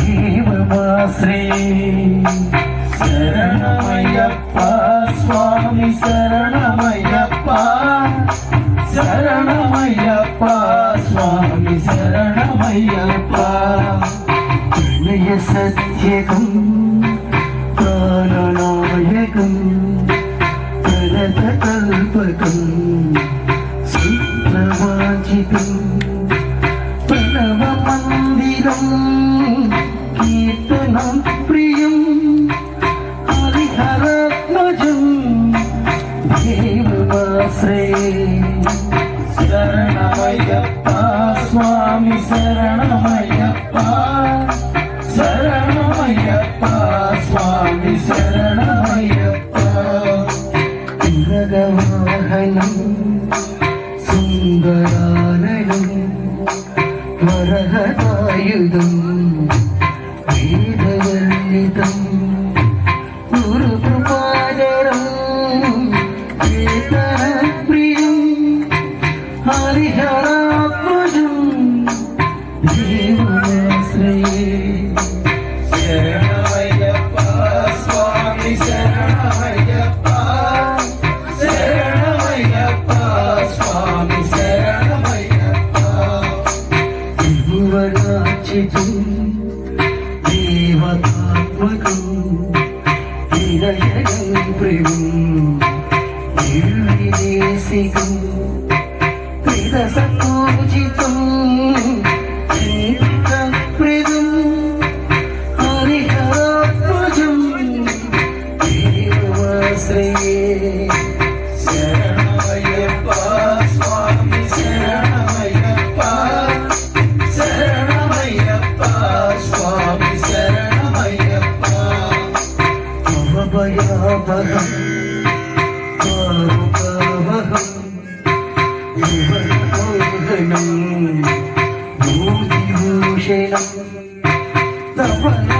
జీవమాశ్రీ. శరణమయ్యప్ప స్వామి శరణమయ్యప్ప. శరణమయ్యప్ప స్వామి శరణమయ్యప్ప. నియ Satyakam ప్రాణనాయకం Kalpakkam సూత్రవాచితం Lisa. పూజితు దేవతాత్మకు నిరయగం Prabhu నిర్విదేశికు త్రిదశ పూజితం Yeah. the runner.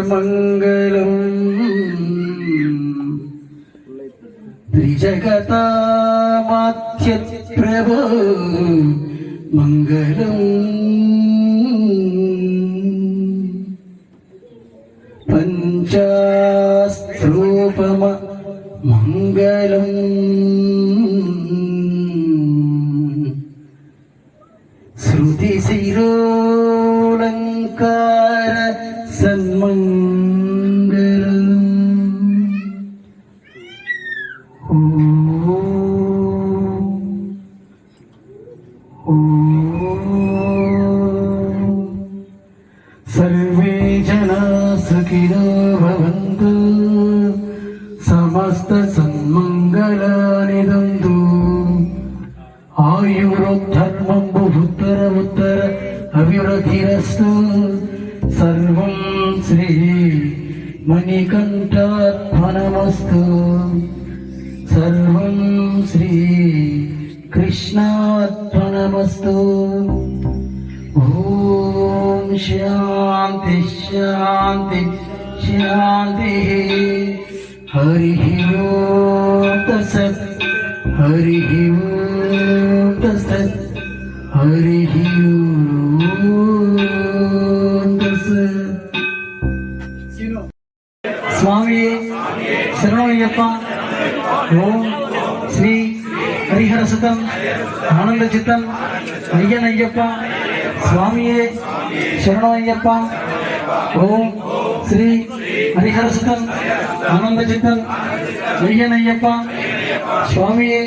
മംഗളം. ത്രിജഗതാമാധ്യ പ്രഭു മംഗളം. समस्तसन्मङ्गलानि दन्तु आयुरोद्धर्मं बुभुत्तर उत्तर अभिवृद्धिरस्तु सर्वं श्री मणिकण्ठात्मनमस्तु सर्वं श्री कृष्णात्मनमस्तु ॐ शान्ति शान्ति शान्तिः हरिः ॐ तत्सत् हरिः ॐ तत्सत् हरिः ॐ तत्सत् स्वामिये शरणय्यप्पा ॐ श्री ஹரிஹரசுதம் ஆனந்த சித்தம் ஐயன் ஐயப்பா சுவாமியே சரணம் ஐயப்பா ஓம் శ్రీ హరిహర ఆనంద చిత్తం అయ్యనయ్యప్ప స్వామియే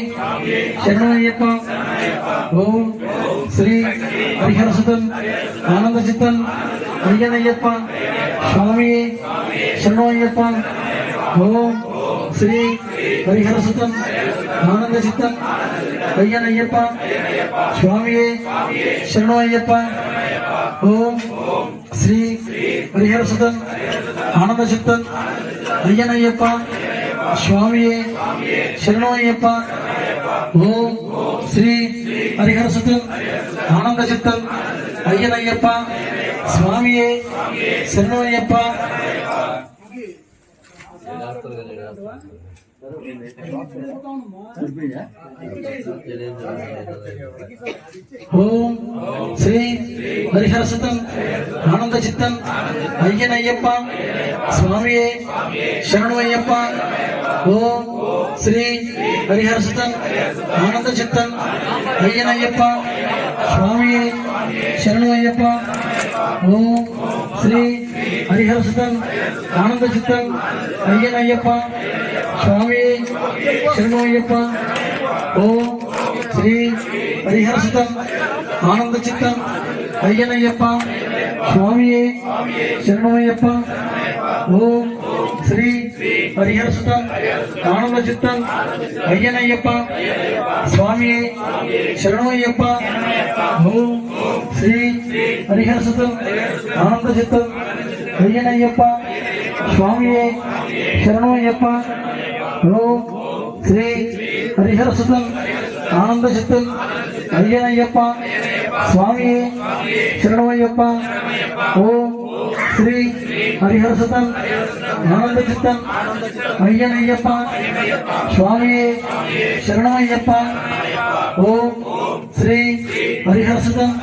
శరణయ్యప్ప ఓం శ్రీ హరిహర ఆనంద చిత్తం అయ్యనయ్యప్ప స్వామియే శరణయ్యప్ప ఓం శ్రీ హరిహరసుతన్ ఆనంద చిత్తం అయ్యనయ్యప్ప స్వామియే శరణయ్యప్ప ఓం శ్రీ ஆனந்த சித்தன் ஐயனையப்பா சுவாமியே சரணோயப்பா ஓம் ஸ்ரீ ஹரிஹர சித்தன் ஆனந்த சித்தன் ஐயனையப்பா சுவாமியே சரணோயப்பா ஓம் ஸ்ரீ ஹரிஹர சித்தன் ஆனந்த சித்தன் ஐயன் ஐயப்பா சுவாமியே சரணு ஐயப்பா ஓம் ஸ்ரீ ஹரிஹரசுதன் ஆனந்த சித்தன் ஐயன் ஐயப்பா சுவாமியே சரணு ஐயப்பா ஓம் ஸ்ரீ ஹரிஹரசுதன் ஆனந்த சித்தன் ஐயன் ஐயப்பா சுவாமியே சரணு ஐயப்பா ஓம் ஸ்ரீ ஹரிஹரசுதன் ஆனந்த சித்தன் ஐயன் ஐயப்பா சுவாமியே சிறுமையப்பா ஓம் ஸ்ரீ ஹரிஹர் சுத்தன் ஆனந்த சித்தன் ஐயனையப்பா. சுவாமியே சரணமையப்பா. ஓம் ஸ்ரீ ஹரிஹர் சுத்தன் ஆனந்த சித்தன் ஐயனையப்பா. சுவாமியே சரணமையப்பா. ஓம் ஸ்ரீ ஹரிஹர் ஆனந்த சித்தன் ஐயனையப்பா. சுவாமியே சரணமையப்பா. ஓம் ஸ்ரீ ஹரிஹரசதன் ஆனந்த சித்தன் ஐயன் ஐயப்பா சுவாமியே. சரணமையப்பா. ஓம் ஸ்ரீ ஹரிஹரசதன்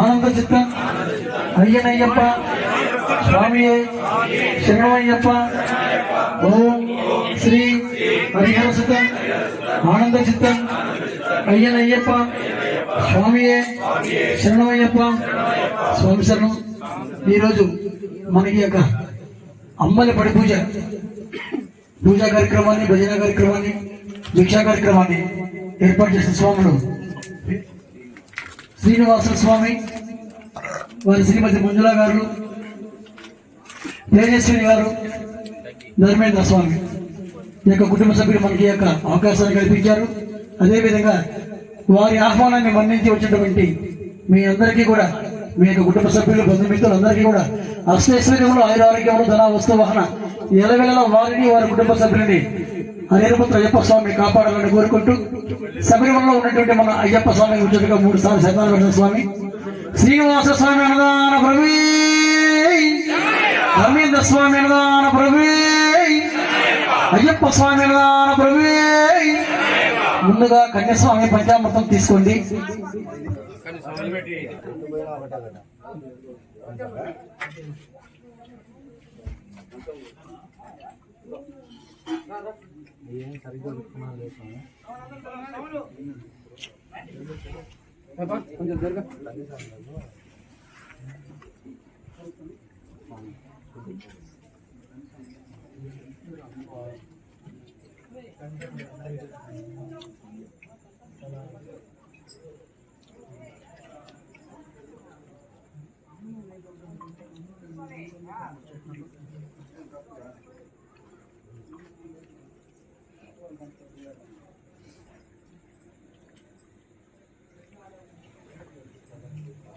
ஆனந்த சித்தன் ஐயன் ஐயப்பா சுவாமியே. சரணமையப்பா. ஓம் ஸ்ரீ ஹரிஹரசதன் ஆனந்த சித்தன் ஐயன் ஐயப்பா స్వామియే శరణమయ్యప్ప స్వామి శరణం. ఈరోజు మనకి యొక్క అమ్మల పడి పూజ. పూజా కార్యక్రమాన్ని భజన కార్యక్రమాన్ని భిక్షా కార్యక్రమాన్ని ఏర్పాటు చేసిన స్వాములు శ్రీనివాస స్వామి వారి శ్రీమతి మంజుల గారు తేజస్విని గారు ధర్మేంద్ర స్వామి. ఈ యొక్క కుటుంబ సభ్యులు మనకి యొక్క అవకాశాన్ని కల్పించారు. అదేవిధంగా వారి ఆహ్వానాన్ని మన్నించి వచ్చినటువంటి మీ అందరికీ కూడా మీ యొక్క కుటుంబ సభ్యులు బంధుమిత్రులందరికీ కూడా అష్టైశ్వర్యంలో ఆయుర ఆరోగ్యంలో ధన వస్తు వాహన ఎలవేళ వారిని వారి కుటుంబ సభ్యులని హరిహరపుత్ర అయ్యప్ప స్వామి కాపాడాలని కోరుకుంటూ శబరిమలలో ఉన్నటువంటి మన అయ్యప్ప స్వామి ఉచితంగా మూడు సార్లు శతాన స్వామి. శ్రీనివాస స్వామి అన్నదాన ప్రభు ధర్మేంద్ర స్వామి అన్నదాన ప్రభు అయ్యప్ప స్వామి అన్నదాన ప్రభు ముందుగా కన్యాస్వామి పంచామృతం తీసుకోండి.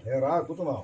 ఏ రా కూర్చున్నావు